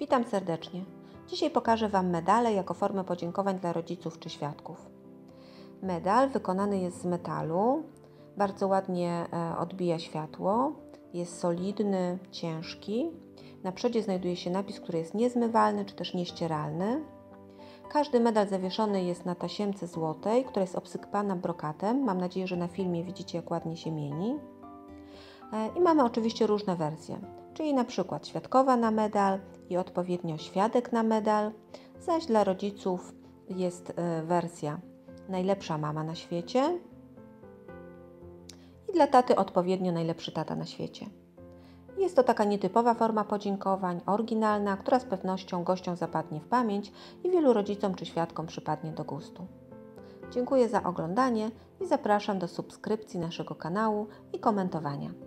Witam serdecznie. Dzisiaj pokażę Wam medale jako formę podziękowań dla rodziców czy świadków. Medal wykonany jest z metalu, bardzo ładnie e, odbija światło, jest solidny, ciężki. Na przodzie znajduje się napis, który jest niezmywalny czy też nieścieralny. Każdy medal zawieszony jest na tasiemce złotej, która jest obsypana brokatem. Mam nadzieję, że na filmie widzicie, jak ładnie się mieni. E, I mamy oczywiście różne wersje, czyli na przykład świadkowa na medal i odpowiednio świadek na medal, zaś dla rodziców jest e, wersja najlepsza mama na świecie i dla taty odpowiednio najlepszy tata na świecie. Jest to taka nietypowa forma podziękowań, oryginalna, która z pewnością gościom zapadnie w pamięć i wielu rodzicom czy świadkom przypadnie do gustu. Dziękuję za oglądanie i zapraszam do subskrypcji naszego kanału i komentowania.